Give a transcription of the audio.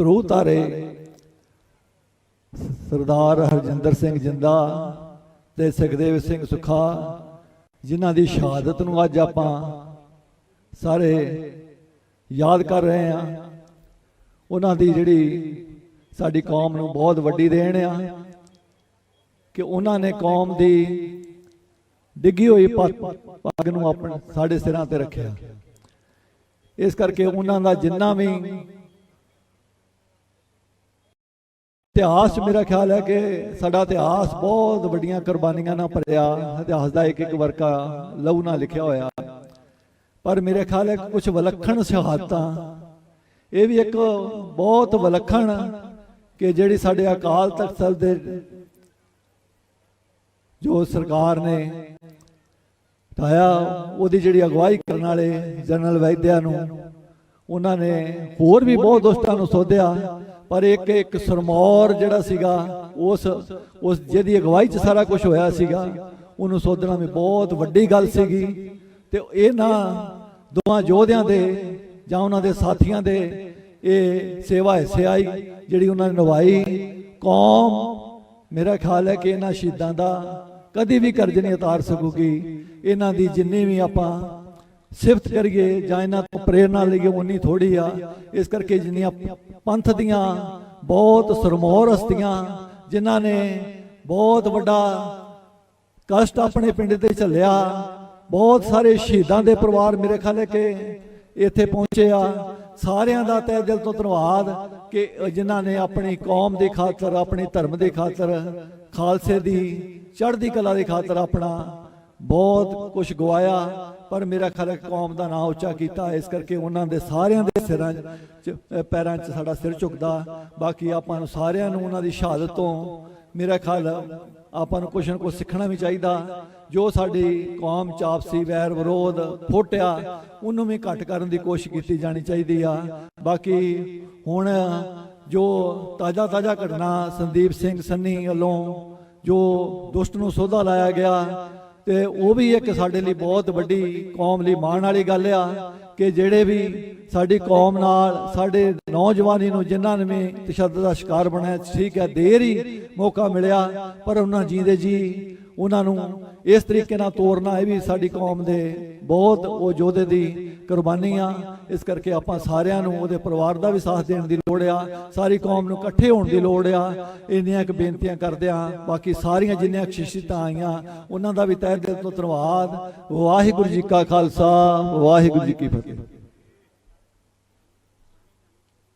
ਧਰੂ। ਤਾਰੇ ਸਰਦਾਰ ਹਰਜਿੰਦਰ ਸਿੰਘ ਜਿੰਦਾ ਤੇ ਸੁਖਦੇਵ ਸਿੰਘ ਸੁਖਾ, ਜਿਨ੍ਹਾਂ ਦੀ ਸ਼ਹਾਦਤ ਨੂੰ ਅੱਜ ਆਪਾਂ ਸਾਰੇ ਯਾਦ ਕਰ ਰਹੇ ਹਾਂ। ਉਹਨਾਂ ਦੀ ਜਿਹੜੀ ਸਾਡੀ ਕੌਮ ਨੂੰ ਬਹੁਤ ਵੱਡੀ ਦੇਣ ਆ ਕਿ ਉਹਨਾਂ ਨੇ ਕੌਮ ਦੀ ਡਿੱਗੀ ਹੋਈ ਪ- ਪੱਗ ਨੂੰ ਆਪਣੇ ਸਾਡੇ ਸਿਰਾਂ ਤੇ ਰੱਖਿਆ। ਇਸ ਕਰਕੇ ਉਹਨਾਂ ਦਾ ਜਿੰਨਾ ਵੀ ਇਤਿਹਾਸ ਮੇਰਾ ਖਿਆਲ ਹੈ ਕਿ ਸਾਡਾ ਇਤਿਹਾਸ ਬਹੁਤ ਵੱਡੀਆਂ ਕੁਰਬਾਨੀਆਂ ਨਾਲ ਭਰਿਆ, ਇਤਿਹਾਸ ਦਾ ਇੱਕ ਇੱਕ ਵਰਕਾ ਲਹੂ ਨਾਲ ਲਿਖਿਆ ਹੋਇਆ। ਪਰ ਮੇਰੇ ਖਿਆਲ ਹੈ ਕੁਝ ਵਿਲੱਖਣ ਸ਼ਹਾਦਤਾਂ ਇਹ ਵੀ ਇੱਕ ਬਹੁਤ ਵਿਲੱਖਣ ਕਿ ਜਿਹੜੀ ਸਾਡੇ ਅਕਾਲ ਤਖਤ ਸਾਹਿਬ ਦੇ ਜੋ ਸਰਕਾਰ ਨੇ ਢਾਇਆ ਉਹਦੀ ਜਿਹੜੀ ਅਗਵਾਈ ਕਰਨ ਵਾਲੇ ਜਨਰਲ ਵੈਦਿਆ ਨੂੰ ਉਹਨਾਂ ਨੇ ਹੋਰ ਵੀ ਬਹੁਤ ਦੋਸਤਾਂ ਨੂੰ ਸੋਧਿਆ। ਪਰ ਇੱਕ ਇੱਕ ਸਰਮੌਰ ਜਿਹੜਾ ਸੀਗਾ ਉਸ ਉਸ ਜਿਹਦੀ ਅਗਵਾਈ 'ਚ ਸਾਰਾ ਕੁਝ ਹੋਇਆ ਸੀਗਾ। ਉਹਨੂੰ ਸੋਧਣਾ ਵੀ ਬਹੁਤ ਵੱਡੀ ਗੱਲ ਸੀਗੀ। ਤੇ ਇਹਨਾਂ ਦੋਵਾਂ ਯੋਧਿਆਂ ਦੇ ਜਾਂ ਉਹਨਾਂ ਦੇ ਸਾਥੀਆਂ ਦੇ ਇਹ ਸੇਵਾ ਹਿੱਸੇ ਆਈ ਜਿਹੜੀ ਉਹਨਾਂ ਨੇ ਨਿਭਾਈ। ਕੌਮ ਮੇਰਾ ਖਿਆਲ ਹੈ ਕਿ ਇਹਨਾਂ ਸ਼ਹੀਦਾਂ ਦਾ ਕਦੀ ਵੀ ਕਰਜ਼ ਨਹੀਂ ਉਤਾਰ ਸਕੂਗੀ। ਇਹਨਾਂ ਦੀ ਜਿੰਨੀ ਵੀ ਆਪਾਂ ਸਿਫਤ ਕਰੀਏ ਜਾਂ ਇਹਨਾਂ ਤੋਂ ਪ੍ਰੇਰਣਾ ਲਈਏ, ਉਨੀ ਥੋੜੀ ਆ। ਇਸ ਕਰਕੇ ਜਿੰਨੀਆਂ ਪੰਥ ਦੀਆਂ ਬਹੁਤ ਸਰਮੌਰ ਹਸਤੀਆਂ ਜਿਨ੍ਹਾਂ ਨੇ ਬਹੁਤ ਵੱਡਾ ਕਸ਼ਟ ਆਪਣੇ ਪਿੰਡ ਤੇ ਝੱਲਿਆ, ਬਹੁਤ ਸਾਰੇ ਸ਼ਹੀਦਾਂ ਦੇ ਪਰਿਵਾਰ ਮੇਰੇ ਖਿਆਲ ਹੈ ਕਿ ਇੱਥੇ ਪਹੁੰਚੇ ਆ। ਸਾਰਿਆਂ ਦਾ ਤਹਿ ਦਿਲ ਤੋਂ ਧੰਨਵਾਦ ਕਿ ਜਿਨ੍ਹਾਂ ਨੇ ਆਪਣੀ ਕੌਮ ਦੀ ਖਾਤਰ, ਆਪਣੇ ਧਰਮ ਦੀ ਖਾਤਰ, ਖਾਲਸੇ ਦੀ ਚੜ੍ਹਦੀ ਕਲਾ ਦੀ ਖਾਤਰ ਆਪਣਾ ਬਹੁਤ ਕੁਝ ਗਵਾਇਆ, ਪਰ ਮੇਰਾ ਖਿਆਲ ਹੈ ਕੌਮ ਦਾ ਨਾਂ ਉੱਚਾ ਕੀਤਾ। ਇਸ ਕਰਕੇ ਉਹਨਾਂ ਦੇ ਸਾਰਿਆਂ ਦੇ ਸਿਰਾਂ 'ਚ ਪੈਰਾਂ 'ਚ ਸਾਡਾ ਸਿਰ ਝੁਕਦਾ। ਬਾਕੀ ਆਪਾਂ ਨੂੰ ਸਾਰਿਆਂ ਨੂੰ ਉਹਨਾਂ ਦੀ ਸ਼ਹਾਦਤ ਤੋਂ ਮੇਰਾ ਖਿਆਲ ਆਪਾਂ ਨੂੰ ਕੁਛ ਨਾ ਕੁਛ ਸਿੱਖਣਾ ਵੀ ਚਾਹੀਦਾ। ਜੋ ਸਾਡੀ ਕੌਮ ਚ ਆਪਸੀ ਵੈਰ ਵਿਰੋਧ ਫੋਟਿਆ, ਉਹਨੂੰ ਵੀ ਘਟ ਕਰਨ ਦੀ ਕੋਸ਼ਿਸ਼ ਕੀਤੀ ਜਾਣੀ ਚਾਹੀਦੀ ਆ। ਬਾਕੀ ਹੁਣ ਜੋ ਤਾਜ਼ਾ ਤਾਜ਼ਾ ਘਟਨਾ ਸੰਦੀਪ ਸਿੰਘ ਸੰਨੀ ਵੱਲੋਂ ਜੋ ਦੁਸ਼ਟ ਨੂੰ ਸੋਧਾ ਲਾਇਆ ਗਿਆ ਤੇ ਉਹ ਵੀ ਇੱਕ ਸਾਡੇ ਲਈ ਬਹੁਤ ਵੱਡੀ ਕੌਮ ਲਈ ਮਾਣ ਵਾਲੀ ਗੱਲ ਆ ਕਿ ਜਿਹੜੇ ਵੀ ਸਾਡੀ ਕੌਮ ਨਾਲ ਸਾਡੇ ਨੌਜਵਾਨੀ ਨੂੰ ਜਿਨ੍ਹਾਂ ਨੇ ਵੀ ਤਸ਼ੱਦਦ ਦਾ ਸ਼ਿਕਾਰ ਬਣਿਆ ਠੀਕ ਹੈ, ਦੇਰ ਹੀ ਮੌਕਾ ਮਿਲਿਆ, ਪਰ ਉਹਨਾਂ ਜੀਂਦੇ ਜੀ, ਉਹਨਾਂ ਨੂੰ ਇਸ ਤਰੀਕੇ ਨਾਲ ਤੋਰਨਾ ਇਹ ਵੀ ਸਾਡੀ ਕੌਮ ਦੇ ਬਹੁਤ ਉਹ ਯੋਧੇ ਦੀ ਕੁਰਬਾਨੀ ਆ। ਇਸ ਕਰਕੇ ਆਪਾਂ ਸਾਰਿਆਂ ਨੂੰ ਉਹਦੇ ਪਰਿਵਾਰ ਦਾ ਵੀ ਸਾਥ ਦੇਣ ਦੀ ਲੋੜ ਆ। ਸਾਰੀ ਕੌਮ ਨੂੰ ਇਕੱਠੇ ਹੋਣ ਦੀ ਲੋੜ ਆ। ਇੰਨੀਆਂ ਕੁ ਬੇਨਤੀਆਂ ਕਰਦੇ ਆ। ਬਾਕੀ ਸਾਰੀਆਂ ਜਿੰਨੀਆਂ ਖੁਸ਼ੀਤਾਂ ਆਈਆਂ, ਉਹਨਾਂ ਦਾ ਵੀ ਤਹਿ ਦਿਲ ਤੋਂ ਧੰਨਵਾਦ। ਵਾਹਿਗੁਰੂ ਜੀ ਕਾ ਖਾਲਸਾ, ਵਾਹਿਗੁਰੂ ਜੀ ਕੀ ਫਤਿਹ।